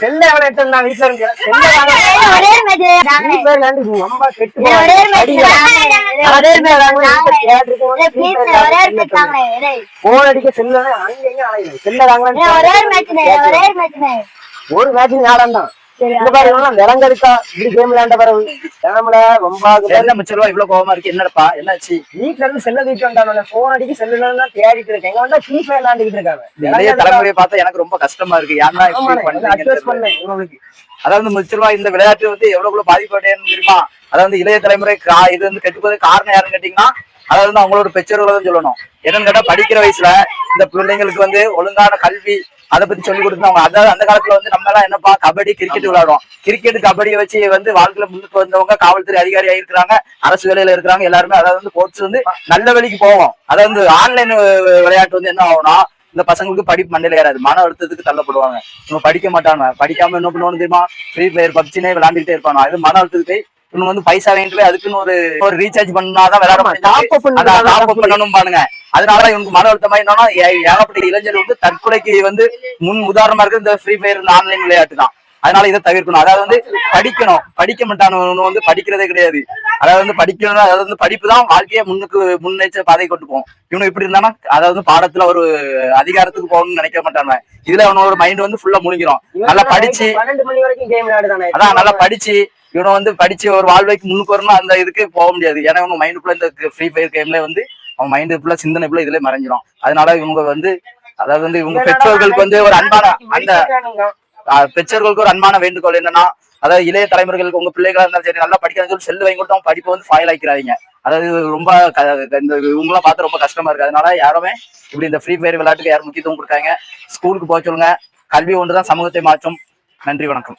செல்ல எவனை எடுத்து நான் வீட்டுல ரொம்ப கெட்டு. போன் அடிக்க செல்ல அங்க எங்க அலையுது செல்ல வாங்கலாம் ஒரு மேட்ச் ஆடாண்டான் இந்த இப்படி கேம் விளையாண்ட கேம்ல ரொம்ப என்ன மிச்சம் இவ்வளவு கோவமா இருக்கு. என்னடப்பா என்னாச்சு? வீட்டுல இருந்து செல்ல தூக்கிட்டு வந்தாங்க போன் அடிக்க செல்லுல தான் தேடிட்டு இருக்கேன். எங்க வந்தா ஃப்ரீ ஃபயர் விளையாண்டுட்டு இருக்காங்க. இளைய தலைமுறையை பார்த்தா எனக்கு ரொம்ப கஷ்டமா இருக்கு. ஏன்னா அட்வைஸ். பண்ணேன் இவங்களுக்கு. அதாவது மிச்சருவா இந்த விளையாட்டு வந்து எவ்வளவு பாதிப்படையன்னு தெரியுமா? அதாவது இளைய தலைமுறை கா- இது வந்து கெட்டுப்பது காரணம் யாருன்னு கேட்டீங்கன்னா அதாவது வந்து அவங்களோட பெற்றோர்களை தான் சொல்லணும். என்னன்னு கேட்டா படிக்கிற வயசுல இந்த பிள்ளைங்களுக்கு வந்து ஒழுங்கான கல்வி அதை பத்தி சொல்லி கொடுத்து அவங்க அதாவது அந்த காலத்துல வந்து நம்ம எல்லாம் என்னப்பா கபடி கிரிக்கெட் விளையாடுவோம். கிரிக்கெட் கபடியை வச்சு வந்து வாழ்க்கையில முன்னுக்கு வந்தவங்க காவல்துறை அதிகாரி ஆயிருக்கிறாங்க அரசு வேலையில இருக்கிறாங்க எல்லாருமே. அதாவது வந்து கோர்ஸ் வந்து நல்ல வழிக்கு போவோம். அதாவது வந்து ஆன்லைன் விளையாட்டு வந்து என்ன ஆகும்னா இந்த பசங்களுக்கு படிப்பு மண்டையில ஏறாது. மன அழுத்தத்துக்கு தள்ளப்படுவாங்க. இவங்க படிக்க மாட்டாங்க. படிக்காம என்ன பண்ணுவானு தெரியுமா? ஃப்ரீ ஃபயர் பப்ஜினே விளையாண்டுட்டே இருப்பாங்க. அது மன அழுத்தத்துக்கு இவங்க வந்து பைசா போய் அதுக்குன்னு ஒரு ஒரு ரீசார்ஜ் பண்ணாதான் விளையாட up பண்ணணும் பாருங்க அதனால இவங்க மன அழுத்தமா என்னன்னா ஏகப்பட்ட இளைஞர் வந்து தற்கொலைக்கு வந்து முன் உதாரணமா இருக்கு இந்த ஃப்ரீ ஃபயர் இந்த ஆன்லைன் விளையாட்டு தான் அதனால இதை தவிர்க்கணும். அதாவது வந்து படிக்கணும். படிக்க மாட்டானவங்க வந்து படிக்கிறதே கிடையாது. அதாவது வந்து படிக்கணும் அதாவது வந்து படிப்பு தான் வாழ்க்கையை முன்னுக்கு முன்னேற்ற பாதை கொண்டு போகும். இவனு இப்படி இருந்தானா? அதாவது பாடத்துல ஒரு அதிகாரத்துக்கு போகணும்னு நினைக்க மாட்டாங்க இதுல அவனோட மைண்ட் வந்து ஃபுல்லா முழுங்கிரும். நல்லா படிச்சு அதான் நல்லா படிச்சு இவனை வந்து படிச்சு ஒரு வாழ்வைக்கு முன்னுக்கு வரணும். அந்த இதுக்கு போக முடியாது. ஏன்னா மைண்டுக்குள்ள இந்த ஃப்ரீ ஃபயர் கேம்ல வந்து அவன் மைண்டு ஃபுல்லா சிந்தனை ஃபுல்லா இதுல மறைஞ்சிரும். அதனால இவங்க வந்து அதாவது வந்து இவங்க பெற்றோர்களுக்கு வந்து ஒரு அன்பான அந்த பெற்றோர்களுக்கு ஒரு அன்பான வேண்டுகோள் என்னன்னா அதாவது இளைய தலைமுறைகளுக்கு உங்க பிள்ளைகளா இருந்தாலும் சரி நல்லா படிக்கிறாங்க சொல்லி வாங்கி கொடுத்து அவங்க படிப்பை வந்து ஃபைல் ஆக்கிறாங்க அதாவது ரொம்ப இந்த இவங்களாம் பார்த்து ரொம்ப கஷ்டமா இருக்கு. அதனால யாருமே இப்படி இந்த ஃப்ரீ ஃபயர் விளையாட்டுக்கு யாரும் முக்கியத்துவம் கொடுக்காங்க? ஸ்கூலுக்கு போக சொல்லுங்க. கல்வி ஒன்றுதான் சமூகத்தை மாற்றும். நன்றி வணக்கம்.